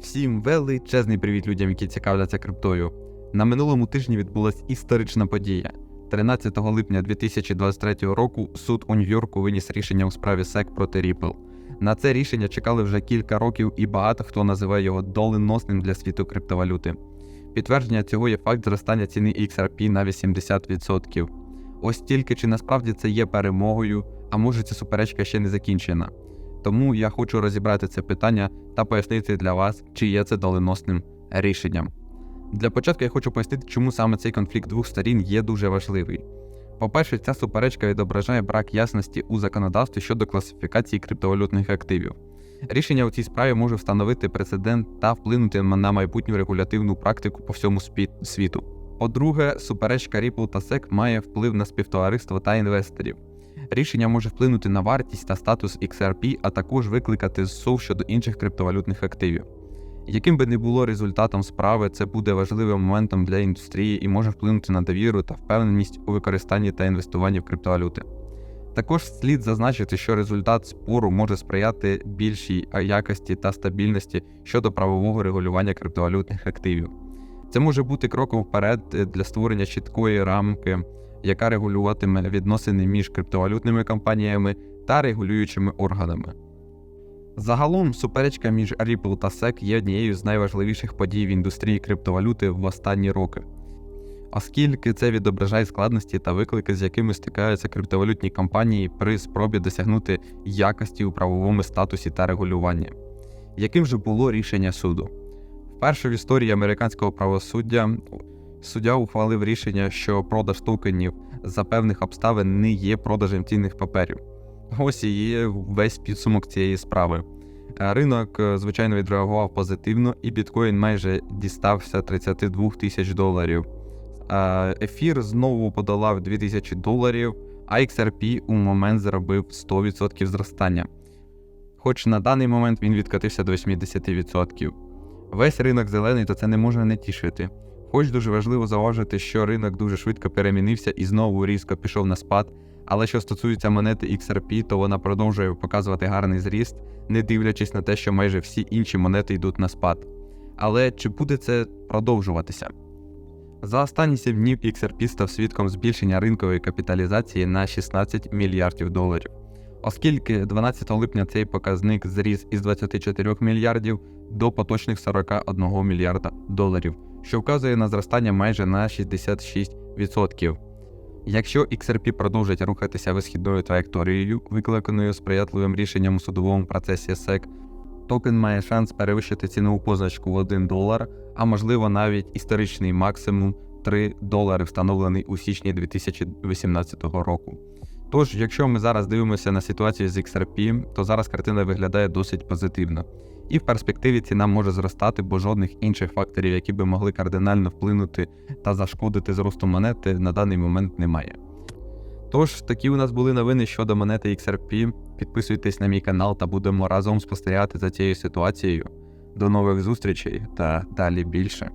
Всім величезний привіт людям, які цікавляться криптою. На минулому тижні відбулася історична подія. 13 липня 2023 року суд у Нью-Йорку виніс рішення у справі SEC проти Ripple. На це рішення чекали вже кілька років, і багато хто називає його доленосним для світу криптовалюти. Підтвердження цього є факт зростання ціни XRP на 80%. Ось тільки чи насправді це є перемогою, а може ця суперечка ще не закінчена. Тому я хочу розібрати це питання та пояснити для вас, чи є це доленосним рішенням. Для початку я хочу пояснити, чому саме цей конфлікт двох сторін є дуже важливий. По-перше, ця суперечка відображає брак ясності у законодавстві щодо класифікації криптовалютних активів. Рішення у цій справі може встановити прецедент та вплинути на майбутню регулятивну практику по всьому світу. По-друге, суперечка Ripple та SEC має вплив на співтовариство та інвесторів. Рішення може вплинути на вартість та статус XRP, а також викликати зсув щодо інших криптовалютних активів. Яким би не було результатом справи, це буде важливим моментом для індустрії і може вплинути на довіру та впевненість у використанні та інвестуванні в криптовалюти. Також слід зазначити, що результат спору може сприяти більшій якості та стабільності щодо правового регулювання криптовалютних активів. Це може бути кроком вперед для створення чіткої рамки, яка регулюватиме відносини між криптовалютними компаніями та регулюючими органами. Загалом, суперечка між Ripple та SEC є однією з найважливіших подій в індустрії криптовалюти в останні роки, оскільки це відображає складності та виклики, з якими стикаються криптовалютні компанії при спробі досягнути якості у правовому статусі та регулюванні. Яким же було рішення суду? Вперше в історії американського правосуддя суддя ухвалив рішення, що продаж токенів за певних обставин не є продажем цінних паперів. Ось і є весь підсумок цієї справи. Е, Ринок, е, звичайно, відреагував позитивно, і біткоін майже дістався 32 тисяч доларів. Е, Ефір знову подолав 2000 доларів, а XRP у момент заробив 100% зростання. Хоч на даний момент він відкатився до 80%. Весь ринок зелений, то це не можна не тішити. Хоч дуже важливо зауважити, що ринок дуже швидко перемінився і знову різко пішов на спад. Але що стосується монети XRP, то вона продовжує показувати гарний зріст, не дивлячись на те, що майже всі інші монети йдуть на спад. Але чи буде це продовжуватися? За останні 7 днів XRP став свідком збільшення ринкової капіталізації на 16 мільярдів доларів. Оскільки 12 липня цей показник зріс із 24 мільярдів до поточних 41 мільярда доларів, що вказує на зростання майже на 66%. Якщо XRP продовжить рухатися висхідною траєкторією, викликаною сприятливим рішенням у судовому процесі SEC, токен має шанс перевищити цінову позначку в 1 долар, а можливо навіть історичний максимум 3 долари, встановлений у січні 2018 року. Тож, якщо ми зараз дивимося на ситуацію з XRP, то зараз картина виглядає досить позитивно. І в перспективі ціна може зростати, бо жодних інших факторів, які би могли кардинально вплинути та зашкодити зросту монети, на даний момент немає. Тож, такі у нас були новини щодо монети XRP. Підписуйтесь на мій канал та будемо разом спостерігати за цією ситуацією. До нових зустрічей та далі більше.